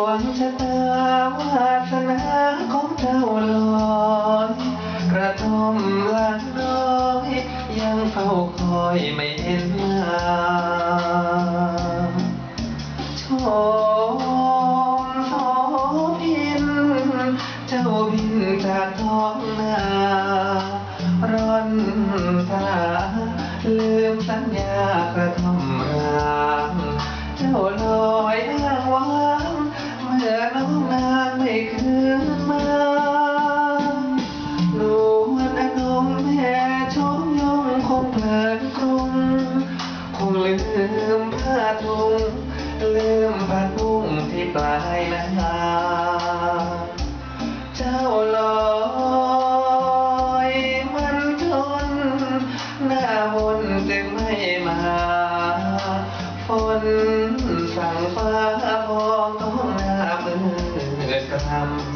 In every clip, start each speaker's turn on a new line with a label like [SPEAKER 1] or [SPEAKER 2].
[SPEAKER 1] วงชะตาวาสนาของเจ้าลอยกระทมหลังน้อยยังเฝ้าคอยไม่เห็นมาชมโสพินเจ้าบินจากท้องนาร่อนตาลืมสัญญา ลืมผ้าทุงลืมผ้าทุ่งที่ปลายนาเจ้าลอยมันจนหน้ามนจึงไม่มาฝนสั่งฟ้าพองท้องหน้ามืดกร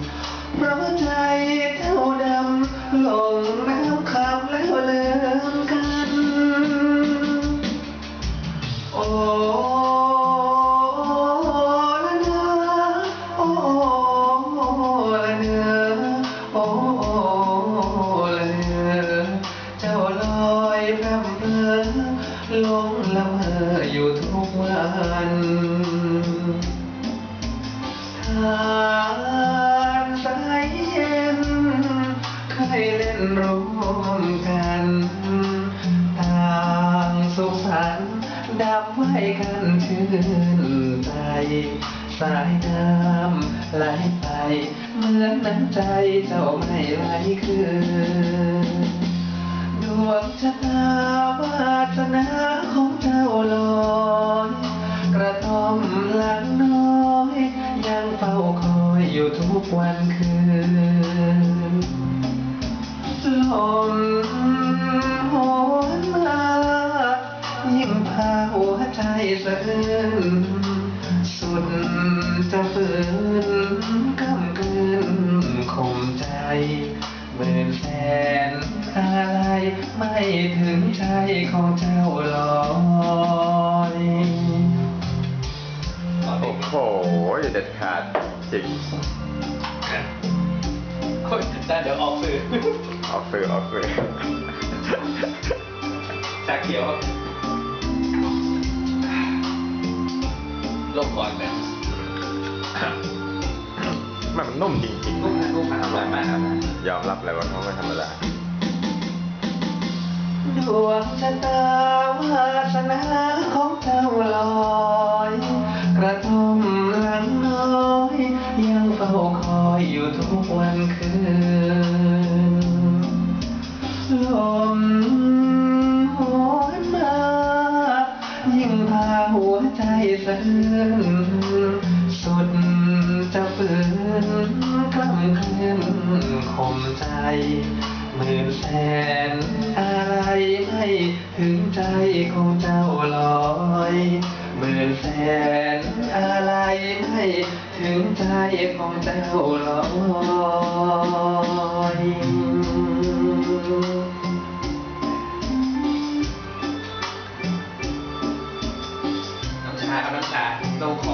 [SPEAKER 1] ำเพราะใจเจ้าดำลง ลงละเมออยู่ทุกวันทานสายเย็นเคยเล่นร่วมกัน ไว้กันชื่นใจสายน้ำไหลไปเหมือนน้ำใจเจ้าไม่ไหลคืนดวงชะตาวาสนาของเจ้าลอยกระทอมหลังน้อย ยังเฝ้าคอยอยู่ทุกวันคืน ใจสะอื้นสุดจะฝืนกำกืนข่มใจหมื่นแสนอะไรไม่ถึงใจของเจ้าลอย
[SPEAKER 2] โอ้โหเด็ดขาดจริง
[SPEAKER 1] คนแต่เดี๋ยวออกสื่อ
[SPEAKER 2] ออกสื่อออกสื่อ
[SPEAKER 1] ชาเขียว โลกก่อนแบบ
[SPEAKER 2] มันมันนุ่มจริง
[SPEAKER 1] นุ่มนะนุ่มนะอร่อยมากครับ
[SPEAKER 2] ๆยอมรับเลยว่าเขาไม่ธรรมดา
[SPEAKER 1] ดวงชะตาวาสนาของเจ้าลอยกระทมหลังน้อย ยังเฝ้าคอยอยู่ทุกวันคืน หัวใจสะอื้นสุดจะฝืนกล้ำกลืนข่มใจหมื่นแสนอะไรไม่ถึงใจของเจ้าลอยหมื่นแสนอะไรไม่ถึงใจของเจ้าลอย no